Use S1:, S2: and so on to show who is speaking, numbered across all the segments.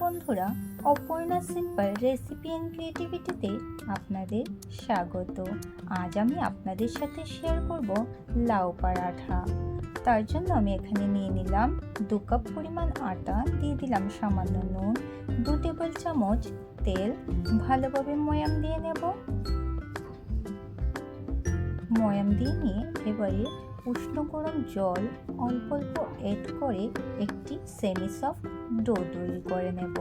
S1: বন্ধুরা, Aparna simple recipe and ক্রিয়েটিভিটিতে আপনাদের স্বাগত। আজ আমি আপনাদের সাথে শেয়ার করব লাউ পরাঠা। তার জন্য আমি এখানে নিয়ে নিলাম দু কাপ পরিমাণ আটা, দিয়ে দিলাম সামান্য নুন, দু টেবিল চামচ তেল, ভালোভাবে ময়াম দিয়ে নেব। ময়াম দিয়ে নিয়ে এবারে উষ্ণ গরম জল অল্প অল্প এড করে একটি সেমি সফট ডো তৈরি করে নেব।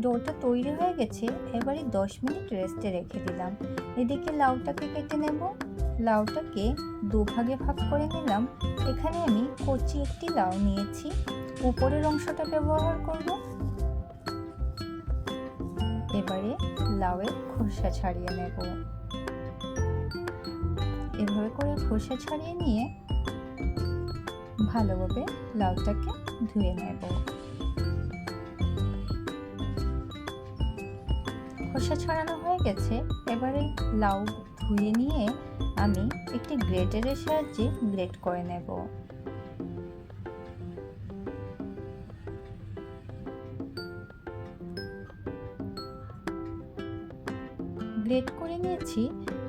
S1: ডোটা তৈরি হয়ে গেছে, এবারে দশ মিনিট রেস্টে রেখে দিলাম। এদিকে লাউটাকে কেটে নেব। লাউটাকে দুভাগে ভাগ করে নিলাম। এখানে আমি কচি একটি লাউ নিয়েছি। উপরের অংশটা ব্যবহার করব। এবারে লাউয়ের খোসা ছাড়িয়ে নেব। এভাবে করে খোসা ছাড়িয়ে নিয়ে ভালোভাবে লাউটাকে ধুয়ে নেব। খোসা ছাড়ানো হয়ে গেছে। এবারে লাউ ধুয়ে নিয়ে আমি একটি গ্রেটারের সাহায্যে গ্রেট করে নেব। গ্রেট করে নিয়েছি।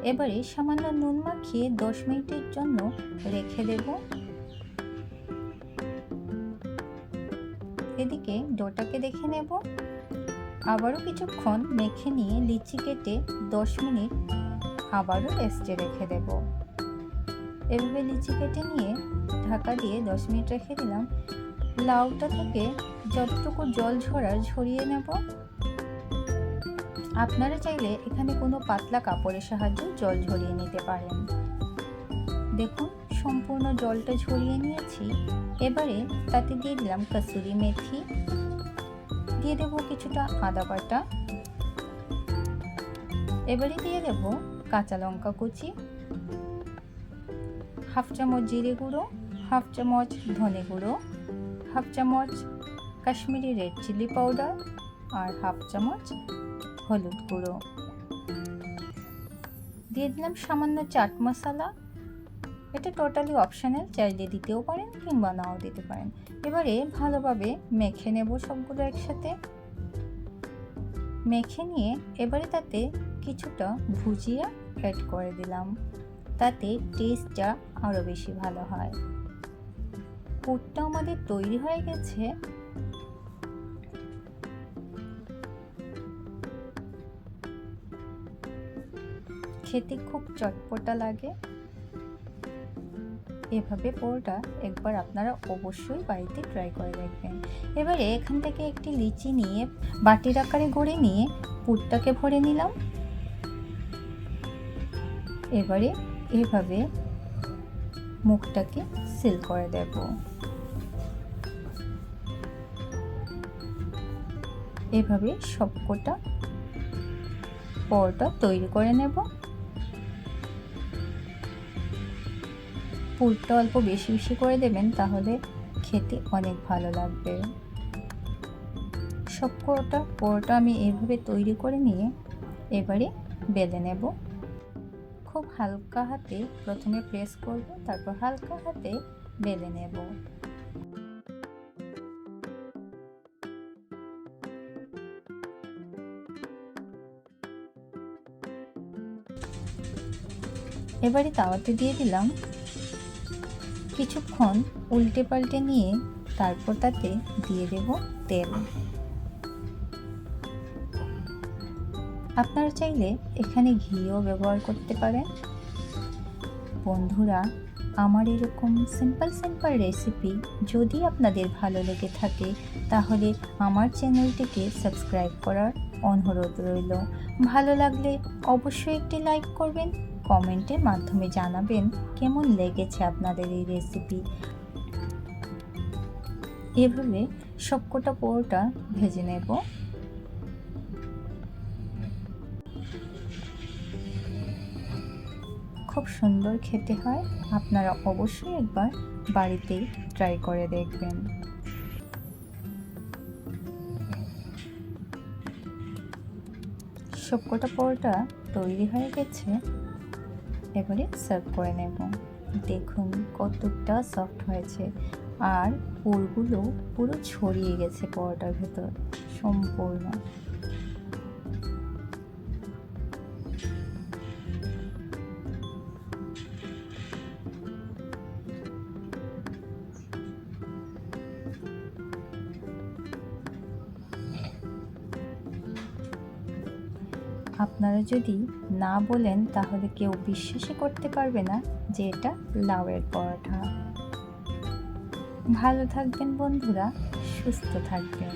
S1: এবারে সামান্য নুন মাখিয়ে দশ মিনিটের জন্য রেখে দেব। এদিকে ডোটাকে দেখে নেব। আবারও কিছুক্ষণ মেখে নিয়ে লিচি কেটে দশ মিনিট আবারও রেস্টে রেখে দেব। এভাবে লিচি কেটে নিয়ে ঢাকা দিয়ে দশ মিনিট রেখে দিলাম। লাউটা থেকে যতটুকু জল ঝরার ঝরিয়ে নেব। আপনারা চাইলে এখানে কোনো পাতলা কাপড়ের সাহায্যে জল ঝরিয়ে নিতে পারেন। দেখুন, সম্পূর্ণ জলটা ঝরিয়ে নিয়েছি। এবারে তাতে দিয়ে দিলাম কাসুরি মেথি। দিয়ে দেব কিছুটা আদা বাটা। এবারে দিয়ে দেব কাঁচা লঙ্কা কুচি। হাফ চামচ জিরে গুঁড়ো, হাফ চামচ ধনে গুঁড়ো, হাফ চামচ কাশ্মীরি রেড চিলি পাউডার আর হাফ চামচ হলুদ গুঁড়ো। দিয়ে দিলাম সামান্য চাট মশলা। এটা টোটালি অপশানাল চাইলে দিতেও পারেন কিংবা নাও দিতে পারেন। এবারে ভালোভাবে মেখে নেব সবগুলো একসাথে। মেখে নিয়ে এবারে তাতে কিছুটা ভুজিয়া অ্যাড করে দিলাম। তাতে টেস্টটা আরও বেশি ভালো হয়। পুরটা আমাদের তৈরি হয়ে গেছে। খেতে খুব চটপটা লাগে। এভাবে পোড়টা একবার আপনারা অবশ্যই বাড়িতে ট্রাই করে দেখবেন। এবারে এখান থেকে একটি লিচি নিয়ে, বাটির আকারে গড়ে নিয়ে পুরটাকে ভরে নিলাম। এবারে এভাবে মুখটাকে সিল করে দেব। এভাবে সবকটা পরটা তৈরি করে নেব। পুরটা অল্প বেশি বেশি করে দেবেন, তাহলে খেতে অনেক ভালো লাগবে। সব পরোটা পরোটা আমি এইভাবে তৈরি করে নিয়ে এবারে বেলে নেব। খুব হালকা হাতে প্রথমে প্রেস করব, তারপর হালকা হাতে বেলে নেব। এবারে তাওয়াতে দিয়ে দিলাম কিছুক্ষণ উল্টে পাল্টে নিয়ে তারপর তাতে দিয়ে দেব তেল। আপনারা চাইলে এখানে ঘিও ব্যবহার করতে পারেন। বন্ধুরা, আমার এরকম সিম্পল সিম্পল রেসিপি যদি আপনাদের ভালো লেগে থাকে, তাহলে আমার চ্যানেলটিকে সাবস্ক্রাইব করার অনুরোধ রইল। ভালো লাগলে অবশ্যই একটি লাইক করবেন কমেন্টের মাধ্যমে জানাবেন কেমন লেগেছে আপনাদের এই রেসিপি এভাবে সবকটা পোড়োটা ভেজে নেব। খুব সুন্দর খেতে হয়। আপনারা অবশ্যই একবার বাড়িতে ট্রাই করে দেখবেন। সবকটা পরোটা তৈরি হয়ে গেছে। এবারে সার্ভ করে নেব। দেখুন কতটা সফট হয়েছে। আর পুরগুলো পুরো ছড়িয়ে গেছে পরোটার ভেতর। সম্পূর্ণ। আপনারা যদি না বলেন, তাহলে কেউ বিশ্বাসই করতে পারবে না যে এটা লাউয়ের পরোটা। ভালো থাকবেন বন্ধুরা, সুস্থ থাকবেন।